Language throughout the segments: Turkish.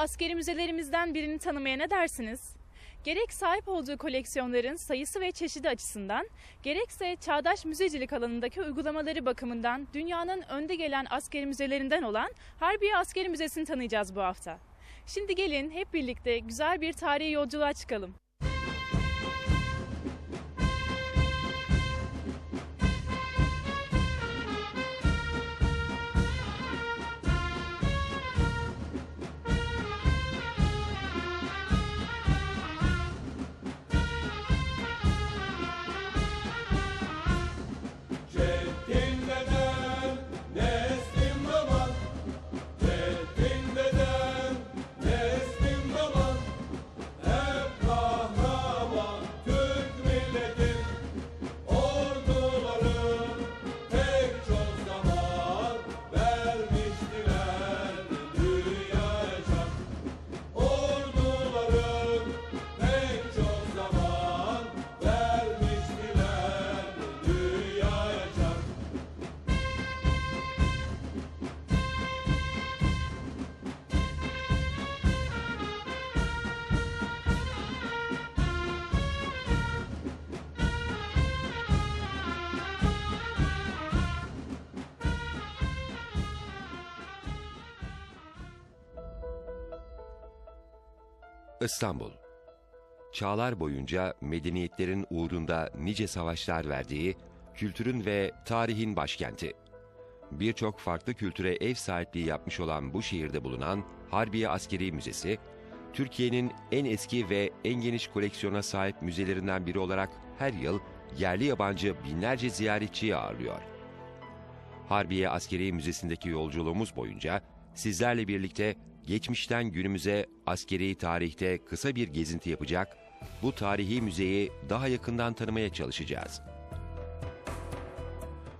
askeri müzelerimizden birini tanımaya ne dersiniz? Gerek sahip olduğu koleksiyonların sayısı ve çeşidi açısından, gerekse çağdaş müzecilik alanındaki uygulamaları bakımından dünyanın önde gelen askeri müzelerinden olan Harbiye Askeri Müzesi'ni tanıyacağız bu hafta. Şimdi gelin hep birlikte güzel bir tarihi yolculuğa çıkalım. İstanbul Çağlar boyunca medeniyetlerin uğrunda nice savaşlar verdiği, kültürün ve tarihin başkenti. Birçok farklı kültüre ev sahipliği yapmış olan bu şehirde bulunan Harbiye Askeri Müzesi, Türkiye'nin en eski ve en geniş koleksiyona sahip müzelerinden biri olarak her yıl yerli yabancı binlerce ziyaretçiyi ağırlıyor. Harbiye Askeri Müzesi'ndeki yolculuğumuz boyunca sizlerle birlikte geçmişten günümüze askeri tarihte kısa bir gezinti yapacak, bu tarihi müzeyi daha yakından tanımaya çalışacağız.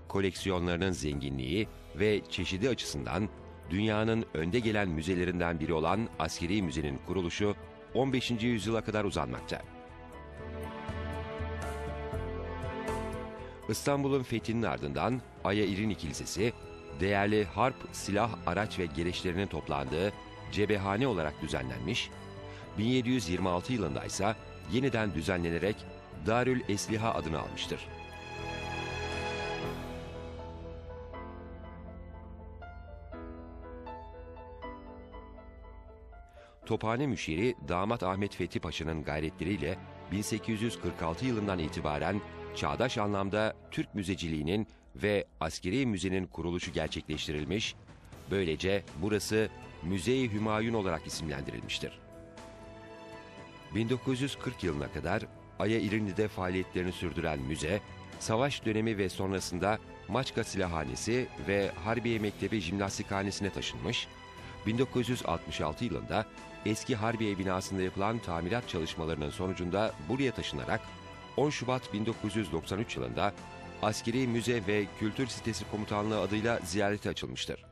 Koleksiyonlarının zenginliği ve çeşidi açısından dünyanın önde gelen müzelerinden biri olan Askeri Müze'nin kuruluşu 15. yüzyıla kadar uzanmakta. İstanbul'un fethinin ardından Aya İrini Kilisesi, değerli harp, silah, araç ve gereçlerinin toplandığı cebehane olarak düzenlenmiş, 1726 yılında ise yeniden düzenlenerek Darül Esliha adını almıştır. Tophane müşiri damat Ahmet Fethi Paşa'nın gayretleriyle 1846 yılından itibaren çağdaş anlamda Türk müzeciliğinin ve askeri müzenin kuruluşu gerçekleştirilmiş, böylece burası Müze-i Hümayun olarak isimlendirilmiştir. 1940 yılına kadar Aya İrini'de faaliyetlerini sürdüren müze, savaş dönemi ve sonrasında Maçka Silahhanesi ve Harbiye Mektebi Jimnastikhanesi'ne taşınmış, 1966 yılında eski Harbiye binasında yapılan tamirat çalışmalarının sonucunda buraya taşınarak 10 Şubat 1993 yılında Askeri Müze ve Kültür Sitesi Komutanlığı adıyla ziyarete açılmıştır.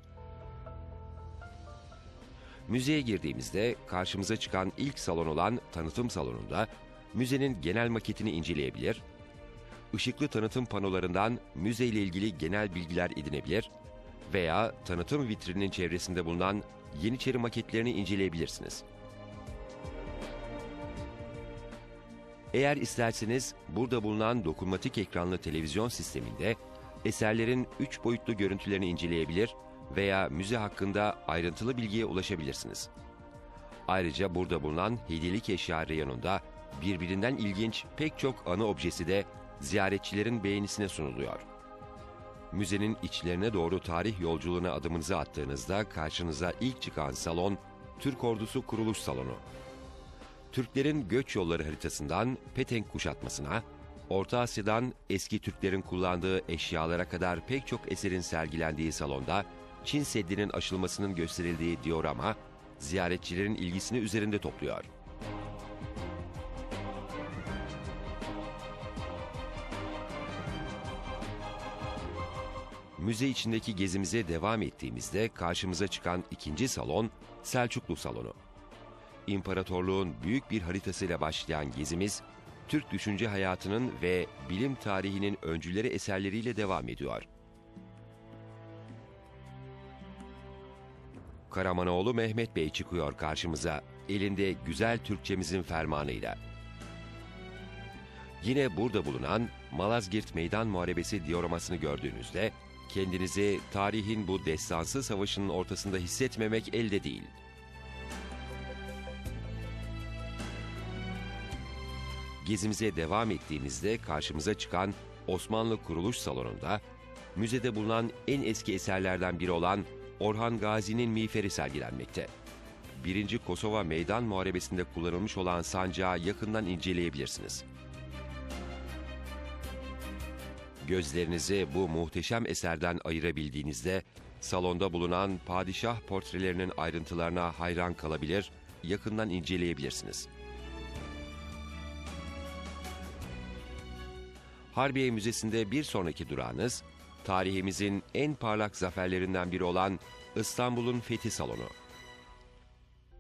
Müzeye girdiğimizde karşımıza çıkan ilk salon olan tanıtım salonunda müzenin genel maketini inceleyebilir, ışıklı tanıtım panolarından müzeyle ilgili genel bilgiler edinebilir veya tanıtım vitrininin çevresinde bulunan Yeniçeri maketlerini inceleyebilirsiniz. Eğer isterseniz burada bulunan dokunmatik ekranlı televizyon sisteminde eserlerin 3 boyutlu görüntülerini inceleyebilir veya müze hakkında ayrıntılı bilgiye ulaşabilirsiniz. Ayrıca burada bulunan hediyelik eşya reyonunda birbirinden ilginç pek çok anı objesi de ziyaretçilerin beğenisine sunuluyor. Müzenin içlerine doğru tarih yolculuğuna adımınızı attığınızda karşınıza ilk çıkan salon Türk Ordusu Kuruluş Salonu. Türklerin göç yolları haritasından Petenk kuşatmasına, Orta Asya'dan eski Türklerin kullandığı eşyalara kadar pek çok eserin sergilendiği salonda Çin Seddi'nin aşılmasının gösterildiği diorama, ziyaretçilerin ilgisini üzerinde topluyor. Müze içindeki gezimize devam ettiğimizde karşımıza çıkan ikinci salon Selçuklu Salonu. İmparatorluğun büyük bir haritasıyla başlayan gezimiz, Türk düşünce hayatının ve bilim tarihinin öncüleri eserleriyle devam ediyor. Karamanoğlu Mehmet Bey çıkıyor karşımıza, elinde güzel Türkçemizin fermanıyla. Yine burada bulunan Malazgirt Meydan Muharebesi dioramasını gördüğünüzde, kendinizi tarihin bu destansı savaşının ortasında hissetmemek elde değil. Gezimize devam ettiğimizde karşımıza çıkan Osmanlı Kuruluş Salonu'nda, müzede bulunan en eski eserlerden biri olan Orhan Gazi'nin miğferi sergilenmekte. Birinci Kosova Meydan Muharebesi'nde kullanılmış olan sancağı yakından inceleyebilirsiniz. Gözlerinizi bu muhteşem eserden ayırabildiğinizde salonda bulunan padişah portrelerinin ayrıntılarına hayran kalabilir, yakından inceleyebilirsiniz. Harbiye Müzesi'nde bir sonraki durağınız, tarihimizin en parlak zaferlerinden biri olan İstanbul'un Fethi Salonu.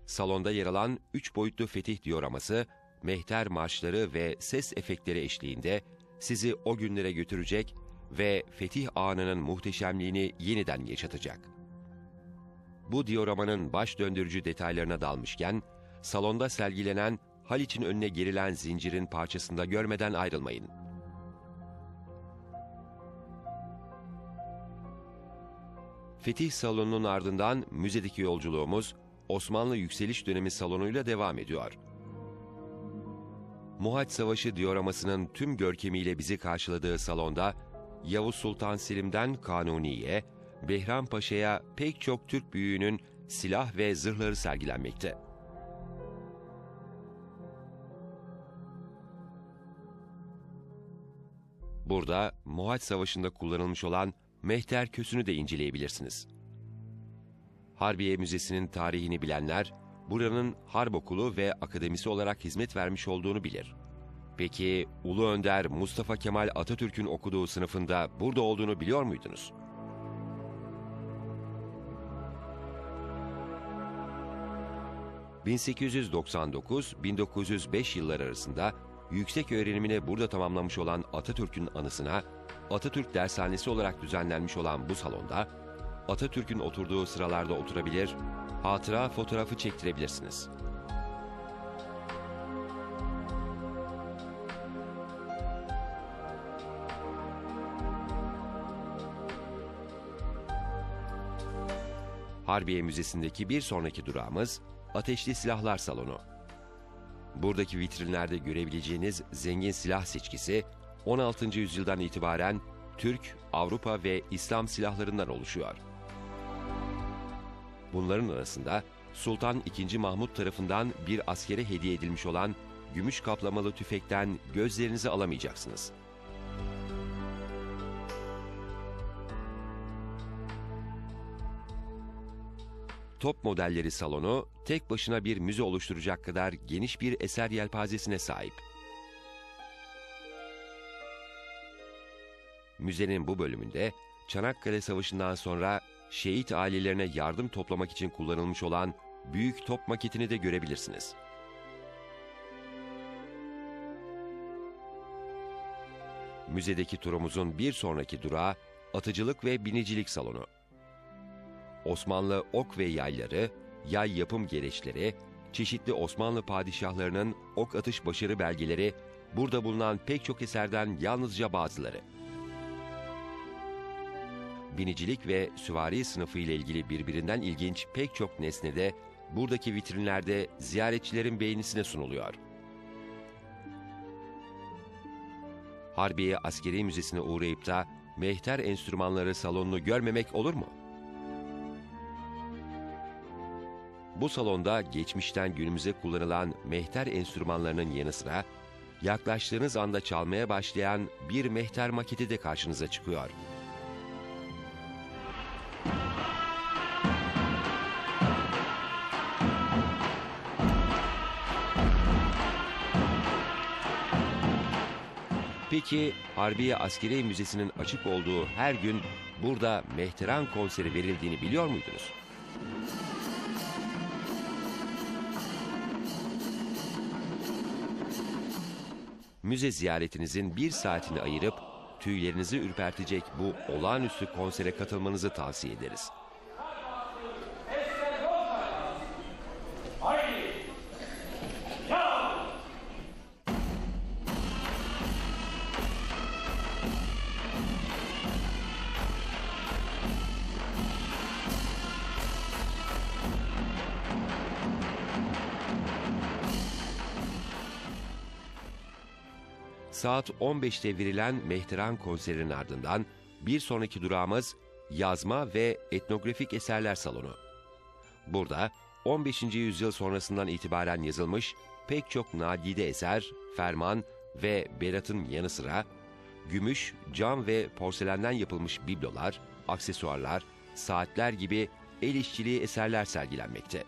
Salonda yer alan üç boyutlu fetih dioraması, mehter marşları ve ses efektleri eşliğinde sizi o günlere götürecek ve fetih anının muhteşemliğini yeniden yaşatacak. Bu dioramanın baş döndürücü detaylarına dalmışken, salonda sergilenen Haliç'in önüne gerilen zincirin parçasında görmeden ayrılmayın. Fetih Salonu'nun ardından müzedeki yolculuğumuz Osmanlı Yükseliş Dönemi salonuyla devam ediyor. Muhaç Savaşı dioramasının tüm görkemiyle bizi karşıladığı salonda Yavuz Sultan Selim'den Kanuni'ye, Behram Paşa'ya pek çok Türk büyüğünün silah ve zırhları sergilenmekte. Burada Muhaç Savaşı'nda kullanılmış olan mehter kösünü de inceleyebilirsiniz. Harbiye Müzesi'nin tarihini bilenler, buranın harp okulu ve akademisi olarak hizmet vermiş olduğunu bilir. Peki Ulu Önder Mustafa Kemal Atatürk'ün okuduğu sınıfında burada olduğunu biliyor muydunuz? ...1899-1905 yılları arasında yüksek öğrenimini burada tamamlamış olan Atatürk'ün anısına Atatürk Dershanesi olarak düzenlenmiş olan bu salonda Atatürk'ün oturduğu sıralarda oturabilir, hatıra fotoğrafı çektirebilirsiniz. Harbiye Müzesi'ndeki bir sonraki durağımız Ateşli Silahlar Salonu. Buradaki vitrinlerde görebileceğiniz zengin silah seçkisi 16. yüzyıldan itibaren Türk, Avrupa ve İslam silahlarından oluşuyor. Bunların arasında Sultan II. Mahmut tarafından bir askere hediye edilmiş olan gümüş kaplamalı tüfekten gözlerinizi alamayacaksınız. Top modelleri salonu tek başına bir müze oluşturacak kadar geniş bir eser yelpazesine sahip. Müzenin bu bölümünde Çanakkale Savaşı'ndan sonra şehit ailelerine yardım toplamak için kullanılmış olan büyük top maketini de görebilirsiniz. Müzedeki turumuzun bir sonraki durağı atıcılık ve binicilik salonu. Osmanlı ok ve yayları, yay yapım gereçleri, çeşitli Osmanlı padişahlarının ok atış başarı belgeleri, burada bulunan pek çok eserden yalnızca bazıları. Binicilik ve süvari sınıfı ile ilgili birbirinden ilginç pek çok nesne de buradaki vitrinlerde ziyaretçilerin beğenisine sunuluyor. Harbiye Askeri Müzesi'ne uğrayıp da mehter enstrümanları salonunu görmemek olur mu? Bu salonda geçmişten günümüze kullanılan mehter enstrümanlarının yanı sıra yaklaştığınız anda çalmaya başlayan bir mehter maketi de karşınıza çıkıyor. Peki Harbiye Askeri Müzesi'nin açık olduğu her gün burada Mehteran konseri verildiğini biliyor muydunuz? Müze ziyaretinizin bir saatini ayırıp tüylerinizi ürpertecek bu olağanüstü konsere katılmanızı tavsiye ederiz. Saat 15'te verilen Mehteran konserinin ardından bir sonraki durağımız Yazma ve Etnografik Eserler Salonu. Burada 15. yüzyıl sonrasından itibaren yazılmış pek çok nadide eser, ferman ve beratın yanı sıra gümüş, cam ve porselenden yapılmış biblolar, aksesuarlar, saatler gibi el işçiliği eserler sergilenmekte.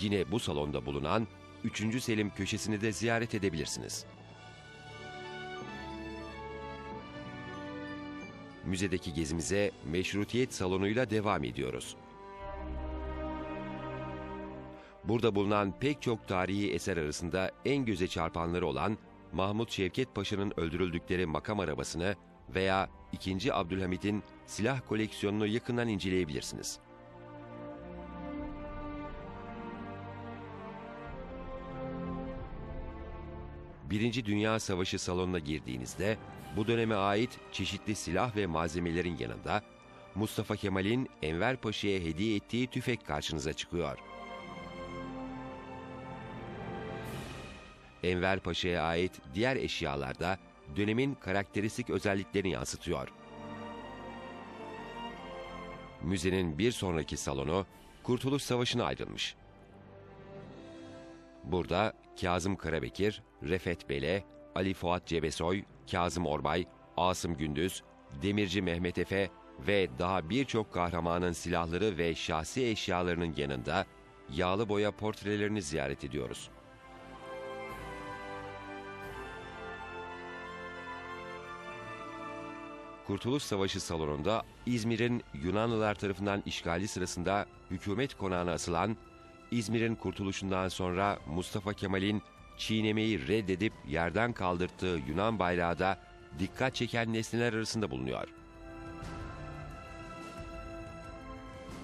Yine bu salonda bulunan 3. Selim köşesini de ziyaret edebilirsiniz. Müzedeki gezimize Meşrutiyet Salonu'yla devam ediyoruz. Burada bulunan pek çok tarihi eser arasında en göze çarpanları olan Mahmut Şevket Paşa'nın öldürüldükleri makam arabasını veya 2. Abdülhamit'in silah koleksiyonunu yakından inceleyebilirsiniz. Birinci Dünya Savaşı salonuna girdiğinizde bu döneme ait çeşitli silah ve malzemelerin yanında Mustafa Kemal'in Enver Paşa'ya hediye ettiği tüfek karşınıza çıkıyor. Enver Paşa'ya ait diğer eşyalar da dönemin karakteristik özelliklerini yansıtıyor. Müzenin bir sonraki salonu Kurtuluş Savaşı'na ayrılmış. Burada Kazım Karabekir, Refet Bele, Ali Fuat Cebesoy, Kazım Orbay, Asım Gündüz, Demirci Mehmet Efe ve daha birçok kahramanın silahları ve şahsi eşyalarının yanında yağlı boya portrelerini ziyaret ediyoruz. Kurtuluş Savaşı salonunda İzmir'in Yunanlılar tarafından işgali sırasında hükümet konağına asılan İzmir'in kurtuluşundan sonra Mustafa Kemal'in çiğnemeyi reddedip yerden kaldırttığı Yunan bayrağı da dikkat çeken nesneler arasında bulunuyor.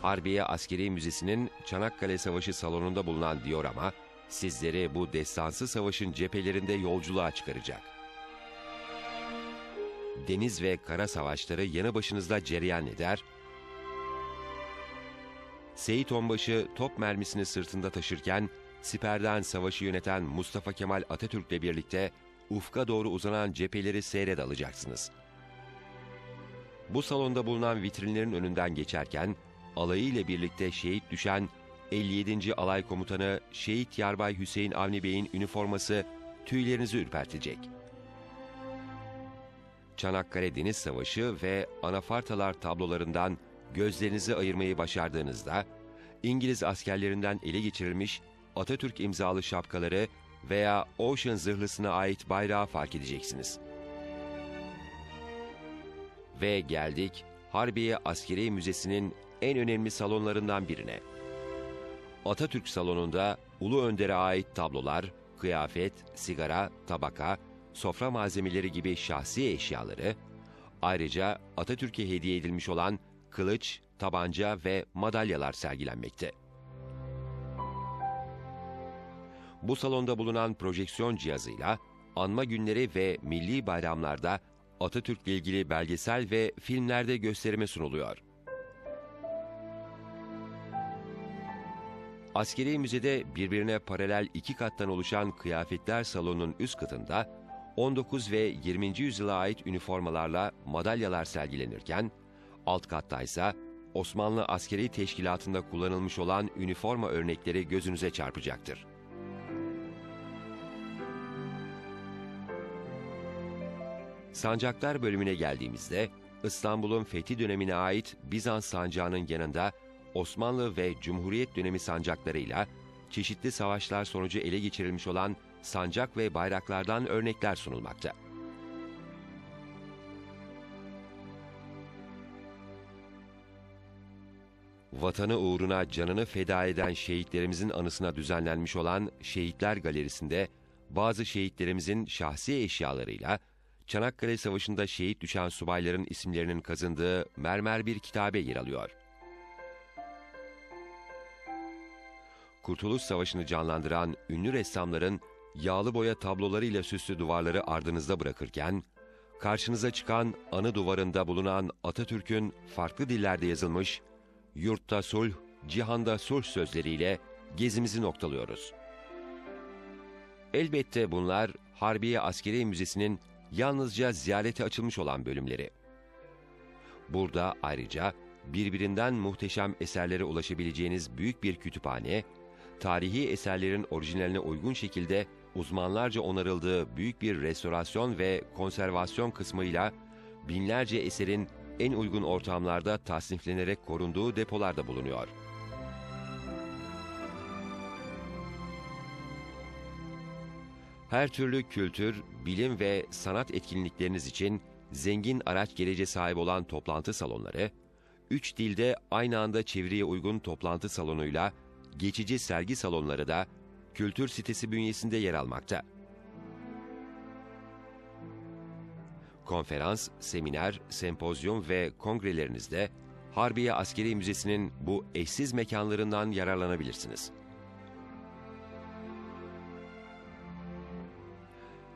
Harbiye Askeri Müzesi'nin Çanakkale Savaşı salonunda bulunan diorama, sizleri bu destansı savaşın cephelerinde yolculuğa çıkaracak. Deniz ve kara savaşları yanı başınızda cereyan eder, Seyit Onbaşı top mermisini sırtında taşırken siperden savaşı yöneten Mustafa Kemal Atatürk'le birlikte ufka doğru uzanan cepheleri seyret alacaksınız. Bu salonda bulunan vitrinlerin önünden geçerken alayı ile birlikte şehit düşen 57. Alay Komutanı Şehit Yarbay Hüseyin Avni Bey'in üniforması tüylerinizi ürpertecek. Çanakkale Deniz Savaşı ve Anafartalar tablolarından gözlerinizi ayırmayı başardığınızda İngiliz askerlerinden ele geçirilmiş Atatürk imzalı şapkaları veya Ocean zırhlısına ait bayrağı fark edeceksiniz. Ve geldik Harbiye Askeri Müzesi'nin en önemli salonlarından birine. Atatürk salonunda Ulu Önder'e ait tablolar, kıyafet, sigara, tabaka, sofra malzemeleri gibi şahsi eşyaları, ayrıca Atatürk'e hediye edilmiş olan kılıç, tabanca ve madalyalar sergilenmekte. Bu salonda bulunan projeksiyon cihazıyla anma günleri ve milli bayramlarda Atatürk'le ilgili belgesel ve filmlerde gösterime sunuluyor. Askeri Müze'de birbirine paralel iki kattan oluşan kıyafetler salonunun üst katında 19 ve 20. yüzyıla ait üniformalarla madalyalar sergilenirken, alt katta ise Osmanlı askeri teşkilatında kullanılmış olan üniforma örnekleri gözünüze çarpacaktır. Sancaklar bölümüne geldiğimizde İstanbul'un fethi dönemine ait Bizans sancağının yanında Osmanlı ve Cumhuriyet dönemi sancaklarıyla çeşitli savaşlar sonucu ele geçirilmiş olan sancak ve bayraklardan örnekler sunulmakta. Vatanı uğruna canını feda eden şehitlerimizin anısına düzenlenmiş olan Şehitler Galerisi'nde bazı şehitlerimizin şahsi eşyalarıyla Çanakkale Savaşı'nda şehit düşen subayların isimlerinin kazındığı mermer bir kitabe yer alıyor. Kurtuluş Savaşı'nı canlandıran ünlü ressamların yağlı boya tablolarıyla süslü duvarları ardınızda bırakırken, karşınıza çıkan anı duvarında bulunan Atatürk'ün farklı dillerde yazılmış yurtta sulh, cihanda sulh sözleriyle gezimizi noktalıyoruz. Elbette bunlar Harbiye Askeri Müzesi'nin yalnızca ziyarete açılmış olan bölümleri. Burada ayrıca birbirinden muhteşem eserlere ulaşabileceğiniz büyük bir kütüphane, tarihi eserlerin orijinaline uygun şekilde uzmanlarca onarıldığı büyük bir restorasyon ve konservasyon kısmıyla binlerce eserin en uygun ortamlarda tasniflenerek korunduğu depolarda bulunuyor. Her türlü kültür, bilim ve sanat etkinlikleriniz için zengin araç gerece sahip olan toplantı salonları, üç dilde aynı anda çeviriye uygun toplantı salonuyla geçici sergi salonları da kültür sitesi bünyesinde yer almakta. Konferans, seminer, sempozyum ve kongrelerinizde Harbiye Askeri Müzesi'nin bu eşsiz mekanlarından yararlanabilirsiniz.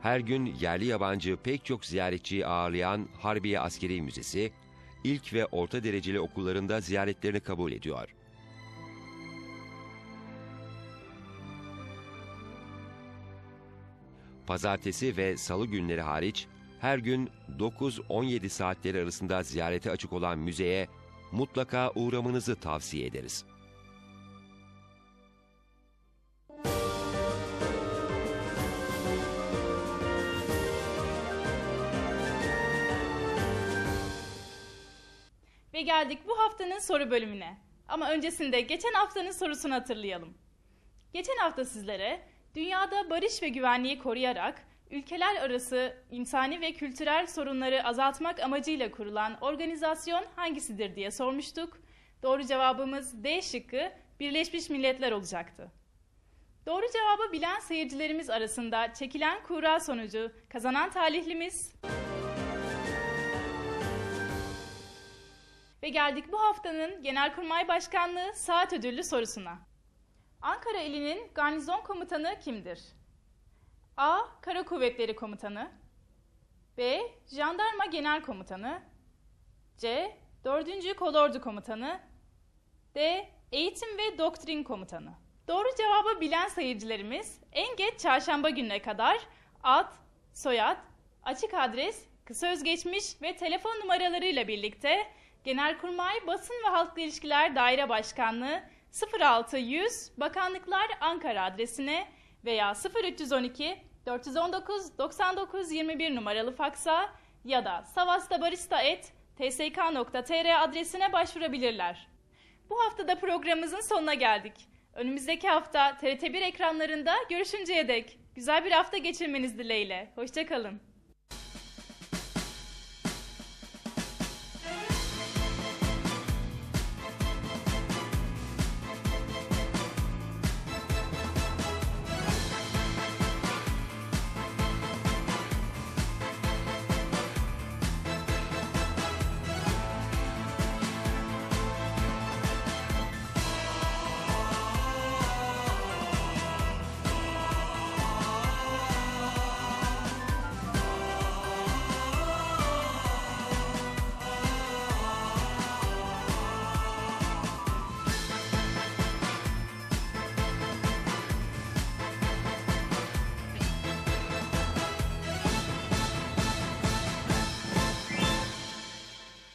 Her gün yerli yabancı pek çok ziyaretçiyi ağırlayan Harbiye Askeri Müzesi, ilk ve orta dereceli okullarında ziyaretlerini kabul ediyor. Pazartesi ve salı günleri hariç her gün 9-17 saatleri arasında ziyarete açık olan müzeye mutlaka uğramanızı tavsiye ederiz. Ve geldik bu haftanın soru bölümüne. Ama öncesinde geçen haftanın sorusunu hatırlayalım. Geçen hafta sizlere dünyada barış ve güvenliği koruyarak ülkeler arası insani ve kültürel sorunları azaltmak amacıyla kurulan organizasyon hangisidir diye sormuştuk. Doğru cevabımız D şıkkı Birleşmiş Milletler olacaktı. Doğru cevabı bilen seyircilerimiz arasında çekilen kura sonucu kazanan talihlimiz Ve geldik bu haftanın Genelkurmay Başkanlığı saat ödüllü sorusuna. Ankara ilinin garnizon komutanı kimdir? A. Kara Kuvvetleri Komutanı B. Jandarma Genel Komutanı C. 4. Kolordu Komutanı D. Eğitim ve Doktrin Komutanı Doğru cevabı bilen seyircilerimiz en geç çarşamba gününe kadar ad, soyad, açık adres, kısa özgeçmiş ve telefon numaralarıyla birlikte Genelkurmay Basın ve Halkla İlişkiler Daire Başkanlığı 0600 Bakanlıklar Ankara adresine veya 0312 419 99 21 numaralı faksa ya da savastabarista.tsk.tr adresine başvurabilirler. Bu haftada programımızın sonuna geldik. Önümüzdeki hafta TRT1 ekranlarında görüşünceye dek güzel bir hafta geçirmeniz dileğiyle. Hoşçakalın.